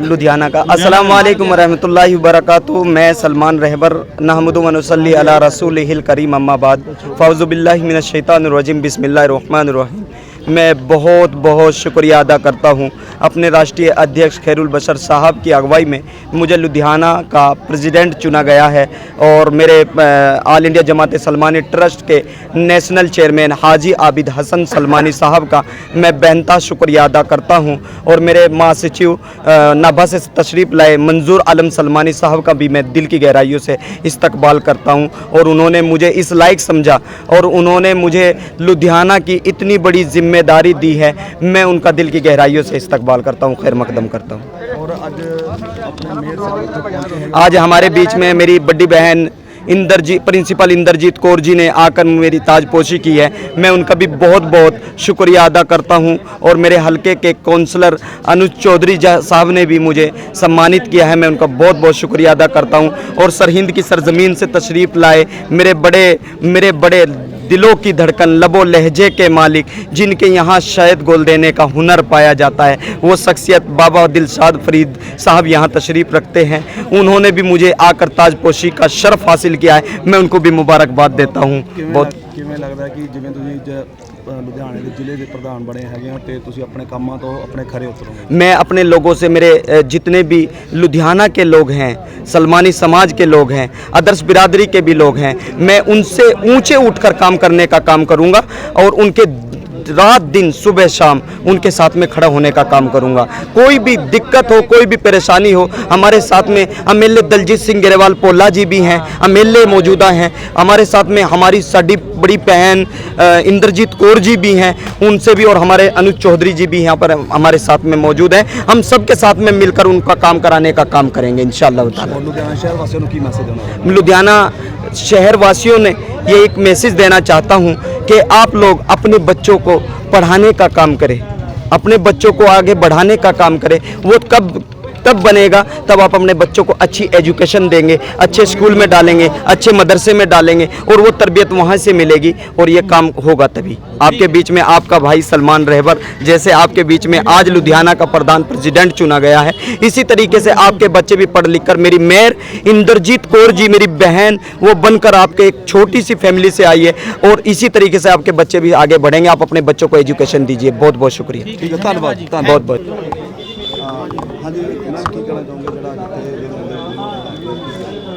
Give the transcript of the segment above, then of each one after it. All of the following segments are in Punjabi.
लुधियाना का। अस्सलाम वालेकुम वरहमतुल्लाहि मैं सलमान रहबर नहमदु अला रसूलिहिल करीम अम्माबाद बाद। फ़ौज़ु बिल्लाहि मिनश शैतानिर रजीम। मैं बहुत बहुत शुक्रिया अदा करता हूँ। अपने राष्ट्रीय अध्यक्ष खैरुल बशर साहब की अगुवाई में मुझे लुधियाना का प्रेसिडेंट चुना गया है और मेरे all India Jamat Salmani trust के नेशनल चेयरमैन हाजी आबिद हसन सलमानी साहब का मैं बेहता शुक्रिया अदा करता हूँ और मेरे महासचिव नाभा से तशरीफ़ लाए मंजूर आलम सलमानी साहब का भी मैं दिल की गहराइयों से इस्तकबाल करता हूँ और उन्होंने मुझे इस लायक समझा और उन्होंने मुझे लुधियाना की इतनी बड़ी ज़िम्मेदारी दी है मैं उनका दिल की गहराइयों से इस्तकबाल इस्तकबाल करता हूँ खैर मकदम करता हूँ। आज हमारे बीच में मेरी बड़ी बहन इंदरजीत प्रिंसिपल इंदरजीत कौर जी ने आकर मेरी ताजपोशी की है। मैं उनका भी बहुत बहुत शुक्रिया अदा करता हूँ और मेरे हलके के कौंसलर अनुज चौधरी साहब ने भी मुझे सम्मानित किया है। मैं उनका बहुत बहुत शुक्रिया अदा करता हूँ और सरहिंद की सरजमीन से तशरीफ़ लाए मेरे बड़े मेरे बड़े दिलों की धड़कन लबो लहजे के मालिक जिनके यहाँ शायद गोल देने का हुनर पाया जाता है। वो शख्सियत बाबा दिलशाद फरीद साहब यहाँ तशरीफ़ रखते हैं। उन्होंने भी मुझे आकर ताजपोशी का शर्फ हासिल किया है। मैं उनको भी मुबारकबाद देता हूँ। बहुत लग रहा है कि ਲੁਧਿਆਣੇ ਦੇ ਜ਼ਿਲ੍ਹੇ ਦੇ ਪ੍ਰਧਾਨ ਬਣੇ ਹੈਗੇ ਹੋ ਤੇ ਤੁਸੀਂ ਆਪਣੇ ਕੰਮਾਂ ਤੋਂ ਆਪਣੇ ਖਰੇ ਉਤਰੋਗੇ मैं अपने लोगों से मेरे अ, जितने भी लुधियाना के लोग हैं सलमानी समाज के लोग हैं आदर्श बिरादरी के भी लोग हैं मैं उनसे ऊंचे उठकर काम करने का काम करूंगा और उनके रात दिन सुबह शाम उनके साथ में खड़ा होने का काम करूँगा। कोई भी दिक्कत हो कोई भी परेशानी हो हमारे साथ में एम एल दलजीत सिंह गरेवाल पोला जी भी हैं एम मौजूदा हैं हमारे साथ में हमारी साडी बड़ी बहन इंद्रजीत कौर जी भी हैं उनसे भी और हमारे अनुज चौधरी जी भी यहाँ पर हमारे साथ में मौजूद हैं। हम सबके साथ में मिलकर उनका काम कराने का काम करेंगे इन शाह लुधियाना शहर वासियों ने ये एक मैसेज देना चाहता हूँ कि आप लोग अपने बच्चों को पढ़ाने का काम करें अपने बच्चों को आगे बढ़ाने का काम करें वो कब तब बनेगा तब आप अपने बच्चों को अच्छी एजुकेशन देंगे अच्छे स्कूल में डालेंगे अच्छे मदरसे में डालेंगे और वो तरबियत वहाँ से मिलेगी और ये काम होगा तभी। आपके बीच में आपका भाई सलमान रहबर जैसे आपके बीच में आज लुधियाना का प्रधान प्रेसिडेंट चुना गया है इसी तरीके से आपके बच्चे भी पढ़ लिख कर मेरी मेयर इंद्रजीत कौर जी मेरी बहन वो बनकर आपके एक छोटी सी फैमिली से आई है और इसी तरीके से आपके बच्चे भी आगे बढ़ेंगे। आप अपने बच्चों को एजुकेशन दीजिए। बहुत बहुत शुक्रिया धन्यवाद। बहुत बहुत ਹਾਂਜੀ ਮੈਂ ਕੀ ਕਹਿਣਾ ਚਾਹੁੰਗਾ ਜਿਹੜਾ ਅੱਜ ਇੱਥੇ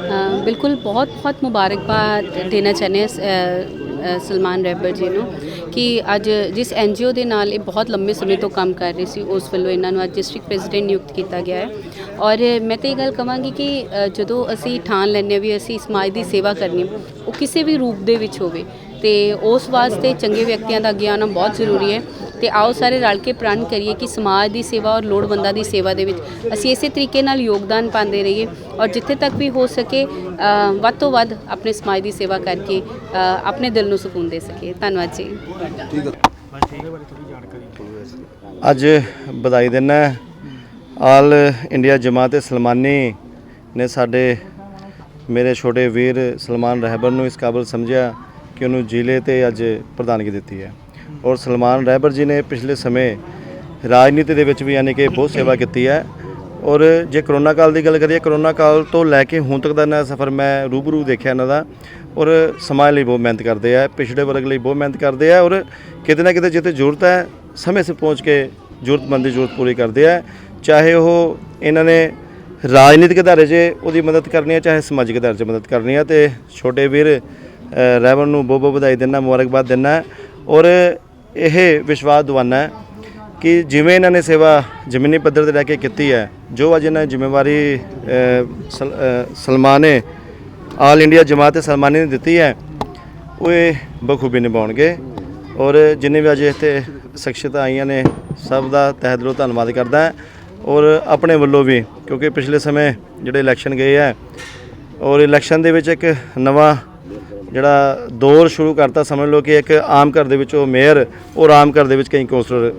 ਅ, ਬਿਲਕੁਲ ਬਹੁਤ ਬਹੁਤ ਮੁਬਾਰਕਬਾਦ ਦੇਣਾ ਚਾਹੁੰਦੇ ਹਾਂ ਸਲਮਾਨ ਰਹਿਬਰ ਜੀ ਨੂੰ ਕਿ ਅੱਜ ਜਿਸ ਐਨਜੀਓ ਦੇ ਨਾਲ ਇਹ ਬਹੁਤ ਲੰਬੇ ਸਮੇਂ ਤੋਂ ਕੰਮ ਕਰ ਰਹੇ ਸੀ ਉਸ ਵੱਲੋਂ ਇਹਨਾਂ ਨੂੰ ਅੱਜ ਡਿਸਟ੍ਰਿਕਟ ਪ੍ਰੈਜ਼ੀਡੈਂਟ ਨਿਯੁਕਤ ਕੀਤਾ ਗਿਆ ਹੈ। ਔਰ ਮੈਂ ਤਾਂ ਇਹ ਗੱਲ ਕਵਾਂਗੀ ਕਿ ਜਦੋਂ ਅਸੀਂ ਠਾਣ ਲੈਂਦੇ ਹਾਂ ਵੀ ਅਸੀਂ ਸਮਾਜ ਦੀ ਸੇਵਾ ਕਰਨੀ ਉਹ ਕਿਸੇ ਵੀ ਰੂਪ ਦੇ ਵਿੱਚ ਹੋਵੇ ਤੇ ਉਸ ਵਾਸਤੇ ਚੰਗੇ ਵਿਅਕਤੀਆਂ ਦਾ ਅੱਗੇ ਆਉਣਾ ਬਹੁਤ ਜ਼ਰੂਰੀ ਹੈ। ਤੇ ਆਓ ਸਾਰੇ ਰਲ ਕੇ ਪ੍ਰਣ ਕਰੀਏ ਕਿ ਸਮਾਜ ਦੀ ਸੇਵਾ ਔਰ ਲੋੜਵੰਦਾਂ ਦੀ ਸੇਵਾ ਦੇ ਵਿੱਚ ਅਸੀਂ ਇਸੇ ਤਰੀਕੇ ਨਾਲ ਯੋਗਦਾਨ ਪਾਉਂਦੇ ਰਹੀਏ ਔਰ ਜਿੱਥੇ ਤੱਕ ਵੀ ਹੋ ਸਕੇ ਵੱਧ ਤੋਂ ਵੱਧ ਆਪਣੇ ਸਮਾਜ ਦੀ ਸੇਵਾ ਕਰਕੇ ਆਪਣੇ ਦਿਲ ਨੂੰ ਸਕੂਨ ਦੇ ਸਕੀਏ। ਧੰਨਵਾਦ ਜੀ। ਠੀਕ ਹੈ ਅੱਜ ਵਧਾਈ ਦਿੰਦਾ ਆਲ ਇੰਡੀਆ ਜਮਾਤ ਸਲਮਾਨੀ ਨੇ ਸਾਡੇ ਮੇਰੇ ਛੋਟੇ ਵੀਰ ਸਲਮਾਨ ਰਹਿਬਰ ਨੂੰ ਇਸ ਕਾਬਲ ਸਮਝਿਆ ਕਿ ਉਹਨੂੰ ਜ਼ਿਲ੍ਹੇ ਤੇ ਅੱਜ ਪ੍ਰਧਾਨਗੀ ਦਿੱਤੀ ਹੈ। ਔਰ ਸਲਮਾਨ ਰਹਿਬਰ ਜੀ ਨੇ ਪਿਛਲੇ ਸਮੇਂ ਰਾਜਨੀਤੀ ਦੇ ਵਿੱਚ ਵੀ ਯਾਨੀ ਕਿ ਬਹੁਤ ਸੇਵਾ ਕੀਤੀ ਹੈ। ਔਰ ਜੇ ਕਰੋਨਾ ਕਾਲ ਦੀ ਗੱਲ ਕਰੀਏ, ਕਰੋਨਾ ਕਾਲ ਤੋਂ ਲੈ ਕੇ ਹੁਣ ਤੱਕ ਦਾ ਇਹਨਾਂ ਦਾ ਸਫ਼ਰ ਮੈਂ ਰੂਬਰੂ ਦੇਖਿਆ ਇਹਨਾਂ ਦਾ। ਔਰ ਸਮਾਜ ਲਈ ਬਹੁਤ ਮਿਹਨਤ ਕਰਦੇ ਆ, ਪਿਛੜੇ ਵਰਗ ਲਈ ਬਹੁਤ ਮਿਹਨਤ ਕਰਦੇ ਆ ਔਰ ਕਿਤੇ ਨਾ ਕਿਤੇ ਜਿੱਥੇ ਜ਼ਰੂਰਤ ਹੈ, ਸਮੇਂ ਸਿਰ ਪਹੁੰਚ ਕੇ ਜ਼ਰੂਰਤਮੰਦ ਦੀ ਜ਼ਰੂਰਤ ਪੂਰੀ ਕਰਦੇ ਆ। ਚਾਹੇ ਉਹ ਇਹਨਾਂ ਨੇ ਰਾਜਨੀਤਿਕ ਅਦਾਰੇ 'ਚ ਉਹਦੀ ਮਦਦ ਕਰਨੀ ਹੈ ਚਾਹੇ ਸਮਾਜਿਕ ਅਦਾਰੇ 'ਚ ਮਦਦ ਕਰਨੀ ਹੈ ਤੇ ਛੋਟੇ ਵੀਰ ਰਹਿਬਰ ਨੂੰ ਬਹੁਤ ਬਹੁਤ ਵਧਾਈ ਦਿੰਦਾ, ਮੁਬਾਰਕਬਾਦ ਦਿੰਦਾ। ਔਰ ਇਹ ਵਿਸ਼ਵਾਸ ਦਿਵਾਨਾ ਹੈ ਕਿ ਜਿਵੇਂ ਇਹਨਾਂ ਨੇ ਸੇਵਾ ਜ਼ਮੀਨੀ ਪੱਧਰ ਤੇ ਲੈ ਕੇ ਕੀਤੀ ਹੈ, ਜੋ ਅੱਜ ਇਹਨਾਂ ਨੇ ਜ਼ਿੰਮੇਵਾਰੀ ਸਲ- ਸਲਮਾਨੇ, ਆਲ ਇੰਡੀਆ ਜਮਾਤ ਸਲਮਾਨੀ ਨੇ ਦਿੱਤੀ ਹੈ, ਉਹ ਇਹ ਬਖੂਬੀ ਨਿਭਾਉਣਗੇ ਔਰ ਜਿੰਨੇ ਵੀ ਅੱਜ ਇੱਥੇ ਸ਼ਖਸੀਅਤਾਂ ਆਈਆਂ ਨੇ, ਸਭ ਦਾ ਤਹਿ ਦਿਲੋਂ ਧੰਨਵਾਦ ਕਰਦਾ ਔਰ ਆਪਣੇ ਵੱਲੋਂ ਵੀ, ਕਿਉਂਕਿ ਪਿਛਲੇ ਸਮੇਂ ਜਿਹੜੇ ਇਲੈਕਸ਼ਨ ਗਏ ਹੈ ਔਰ ਇਲੈਕਸ਼ਨ ਦੇ ਵਿੱਚ ਇੱਕ ਨਵਾਂ ਜਿਹੜਾ ਦੌਰ ਸ਼ੁਰੂ ਕਰਤਾ ਸਮਝ ਲਓ ਕਿ ਇੱਕ ਆਮ ਘਰ ਦੇ ਵਿੱਚ ਉਹ ਮੇਅਰ ਔਰ ਆਮ ਘਰ ਦੇ ਵਿੱਚ ਕਈ ਕੌਂਸਲਰ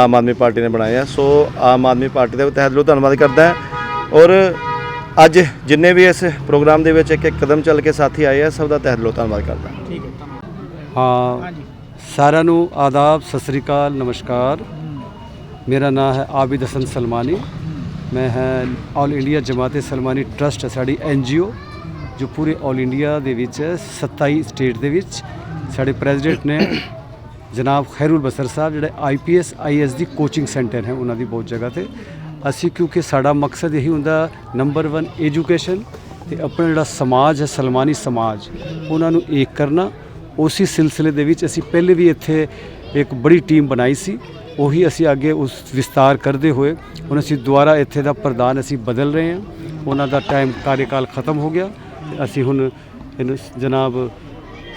ਆਮ ਆਦਮੀ ਪਾਰਟੀ ਨੇ ਬਣਾਏ ਆ। ਸੋ ਆਮ ਆਦਮੀ ਪਾਰਟੀ ਦਾ ਤਹਿ ਧੰਨਵਾਦ ਕਰਦਾ ਹਾਂ। ਔਰ ਅੱਜ ਜਿੰਨੇ ਵੀ ਇਸ ਪ੍ਰੋਗਰਾਮ ਦੇ ਵਿੱਚ ਇੱਕ ਇੱਕ ਕਦਮ ਚੱਲ ਕੇ ਸਾਥੀ ਆਏ ਆ ਸਭ ਦਾ ਤਹਿ ਧੰਨਵਾਦ ਕਰਦਾ ਹਾਂ। ਸਾਰਿਆਂ ਨੂੰ ਆਦਾਬ ਸਤਿ ਸ੍ਰੀ ਅਕਾਲ ਨਮਸਕਾਰ। ਮੇਰਾ ਨਾਮ ਹੈ ਆਬਿਦ ਹਸਨ ਸਲਮਾਨੀ। ਮੈਂ ਹਾਂ ਆਲ ਇੰਡੀਆ ਜਮਾਤ ਸਲਮਾਨੀ ਟਰਸਟ ਸਾਡੀ ਐਨਜੀਓ ਜੋ ਪੂਰੇ ਆਲ ਇੰਡੀਆ ਦੇ ਵਿੱਚ 27 ਸਟੇਟ ਦੇ ਵਿੱਚ ਸਾਡੇ ਪ੍ਰੈਜ਼ੀਡੈਂਟ ਨੇ ਜਨਾਬ ਖੈਰੁਲ ਬਸਰ ਸਾਹਿਬ, ਜਿਹੜੇ ਆਈਪੀਐਸ ਆਈਐਸ ਦੀ ਕੋਚਿੰਗ ਸੈਂਟਰ ਹੈ, ਉਹਨਾਂ ਦੀ ਬਹੁਤ ਜਗ੍ਹਾ ਤੇ। ਅਸੀਂ ਕਿਉਂਕਿ ਸਾਡਾ ਮਕਸਦ ਇਹੀ ਹੁੰਦਾ ਨੰਬਰ 1 ਐਜੂਕੇਸ਼ਨ ਤੇ ਆਪਣਾ ਜਿਹੜਾ ਸਮਾਜ ਹੈ, ਸਲਮਾਨੀ ਸਮਾਜ, ਉਹਨਾਂ ਨੂੰ ਏਕ ਕਰਨਾ। ਉਸੇ ਸਿਲਸਿਲੇ ਦੇ ਵਿੱਚ ਅਸੀਂ ਪਹਿਲੇ ਵੀ ਇੱਥੇ ਇੱਕ ਬੜੀ ਟੀਮ ਬਣਾਈ ਸੀ। ਉਹੀ ਅਸੀਂ ਅੱਗੇ ਉਸ ਵਿਸਤਾਰ ਕਰਦੇ ਹੋਏ, ਹੁਣ ਅਸੀਂ ਦੁਬਾਰਾ ਇੱਥੇ ਦਾ ਪ੍ਰਧਾਨ ਅਸੀਂ ਬਦਲ ਰਹੇ ਹਾਂ। ਉਹਨਾਂ ਦਾ ਟਾਈਮ ਕਾਰਜਕਾਲ ਖਤਮ ਹੋ ਗਿਆ। ਤੇ ਅਸੀਂ ਹੁਣ ਇਹਨੂੰ ਜਨਾਬ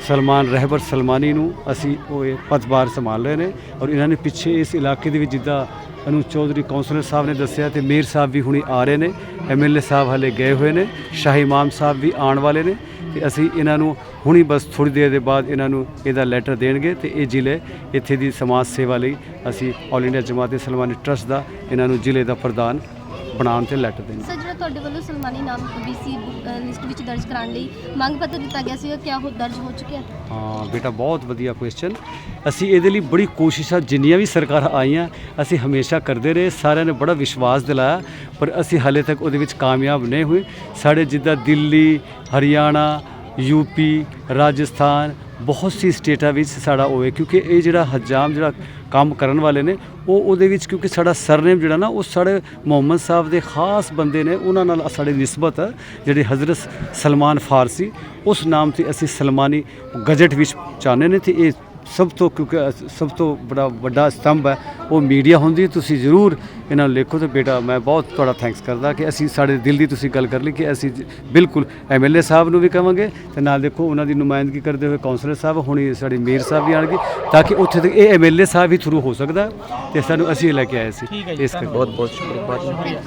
ਸਲਮਾਨ, ਰਹਿਬਰ ਸਲਮਾਨੀ ਨੂੰ ਅਸੀਂ ਉਹ ਇਹ ਪਦਭਾਰ ਸੰਭਾਲ ਰਹੇ ਨੇ ਔਰ ਇਹਨਾਂ ਨੇ ਪਿੱਛੇ ਇਸ ਇਲਾਕੇ ਦੇ ਵਿੱਚ ਜਿੱਦਾਂ ਅਨੂ ਚੌਧਰੀ ਕੌਂਸਲਰ ਸਾਹਿਬ ਨੇ ਦੱਸਿਆ ਤੇ ਮੇਰ ਸਾਹਿਬ ਵੀ ਹੁਣੇ ਆ ਰਹੇ ਨੇ ਐਮਐਲਏ ਸਾਹਿਬ ਹਲੇ ਗਏ ਹੋਏ ਨੇ, ਸ਼ਾਹੀ ਇਮਾਮ ਸਾਹਿਬ ਵੀ ਆਉਣ ਵਾਲੇ ਨੇ ਤੇ ਅਸੀਂ ਇਹਨਾਂ ਨੂੰ ਹੁਣੀ ਬਸ ਥੋੜੀ ਦੇਰ ਦੇ ਬਾਅਦ ਇਹਨਾਂ ਨੂੰ ਇਹਦਾ ਲੈਟਰ ਦੇਣਗੇ ਤੇ ਇਹ ਜ਼ਿਲ੍ਹੇ ਇੱਥੇ ਦੀ ਸਮਾਜ ਸੇਵਾ ਲਈ ਅਸੀਂ ਆਲ ਇੰਡੀਆ ਜਮਾਤ ਸਲਮਾਨੀ ਟਰਸਟ ਦਾ ਇਹਨਾਂ ਨੂੰ ਜ਼ਿਲ੍ਹੇ ਦਾ ਪ੍ਰਧਾਨ ਬਣਾਉਣ ਤੇ ਲੈਟਰ ਦੇਣਗੇ ਸਰ ਜਿਹੜਾ ਤੁਹਾਡੇ ਵੱਲੋਂ ਸਲਮਾਨੀ ਨਾਮ ਬੀਸੀ ਲਿਸਟ ਵਿੱਚ ਦਰਜ ਕਰਾਉਣ ਲਈ ਮੰਗ ਪੱਤਰ ਦਿੱਤਾ ਗਿਆ ਸੀ ਕਿਆ ਉਹ ਦਰਜ ਹੋ ਚੁੱਕਿਆ? ਹਾਂ ਬੇਟਾ ਬਹੁਤ ਵਧੀਆ ਕੁਐਸਚਨ ਅਸੀਂ ਇਹਦੇ ਲਈ ਬੜੀ ਕੋਸ਼ਿਸ਼ਾਂ ਜਿੰਨੀਆਂ ਵੀ ਸਰਕਾਰ ਆਈਆਂ ਅਸੀਂ ਹਮੇਸ਼ਾ ਕਰਦੇ ਰਹੇ। ਸਾਰਿਆਂ ਨੇ ਬੜਾ ਵਿਸ਼ਵਾਸ ਦਿਲਾਇਆ ਪਰ ਅਸੀਂ ਹਾਲੇ ਤੱਕ ਉਹਦੇ ਵਿੱਚ ਕਾਮਯਾਬ ਨਹੀਂ ਹੋਏ। ਸਾਡੇ ਜਿੱਦਾਂ ਦਿੱਲੀ ਹਰਿਆਣਾ ਯੂਪੀ ਰਾਜਸਥਾਨ ਬਹੁਤ ਸੀ ਸਟੇਟਾਂ ਵਿੱਚ ਸਾਡਾ ਹੋਵੇ ਕਿਉਂਕਿ ਇਹ ਜਿਹੜਾ ਹਜਾਮ, ਜਿਹੜਾ ਕੰਮ ਕਰਨ ਵਾਲੇ ਨੇ, ਉਹ ਉਹਦੇ ਵਿੱਚ ਕਿਉਂਕਿ ਸਾਡਾ ਸਰਨੇਮ ਜਿਹੜਾ ਨਾ, ਉਹ ਸਾਡੇ ਮੁਹੰਮਦ ਸਾਹਿਬ ਦੇ ਖਾਸ ਬੰਦੇ ਨੇ, ਉਹਨਾਂ ਨਾਲ ਸਾਡੀ ਨਿਸਬਤ ਹੈ ਜਿਹੜੇ ਹਜ਼ਰਤ ਸਲਮਾਨ ਫਾਰਸੀ, ਉਸ ਨਾਮ ਤੇ ਅਸੀਂ ਸਲਮਾਨੀ ਗਜਟ ਵਿੱਚ ਚਾਹੁੰਦੇ ਨੇ ਤੇ ਇਹ ਸਭ ਤੋਂ ਕਿਉਂਕਿ ਸਭ ਤੋਂ ਬੜਾ ਵੱਡਾ ਸਤੰਭ ਹੈ ਉਹ ਮੀਡੀਆ ਹੁੰਦੀ ਤੁਸੀਂ ਜ਼ਰੂਰ ਇਹਨਾਂ ਨੂੰ ਲਿਖੋ ਤੇ ਬੇਟਾ ਮੈਂ ਬਹੁਤ ਤੁਹਾਡਾ ਥੈਂਕਸ ਕਰਦਾ ਕਿ ਅਸੀਂ ਸਾਡੇ ਦਿਲ ਦੀ ਤੁਸੀਂ ਗੱਲ ਕਰ ਲਈ ਕਿ ਅਸੀਂ ਜ- ਬਿਲਕੁਲ ਐਮਐਲਏ ਸਾਹਿਬ ਨੂੰ ਵੀ ਕਹਾਂਗੇ ਤੇ ਨਾਲ ਦੇਖੋ ਉਹਨਾਂ ਦੀ ਨੁਮਾਇੰਦਗੀ ਕਰਦੇ ਹੋਏ ਕੌਂਸਲਰ ਸਾਹਿਬ ਹੁਣੀ ਸਾਡੇ ਮੇਅਰ ਸਾਹਿਬ ਵੀ ਆਣਗੇ ਤਾਂ ਕਿ ਉੱਥੇ ਤੱਕ ਇਹ ਐਮਐਲਏ ਸਾਹਿਬ ਵੀ ਥਰੂ ਹੋ ਸਕਦਾ ਹੈ ਤੇ ਸਾਨੂੰ ਅਸੀਂ ਲੈ ਕੇ ਆਏ ਸੀ। ਇਸ ਕਰਕੇ। ਬਹੁਤ ਬਹੁਤ ਸ਼ੁਕਰੀਆ।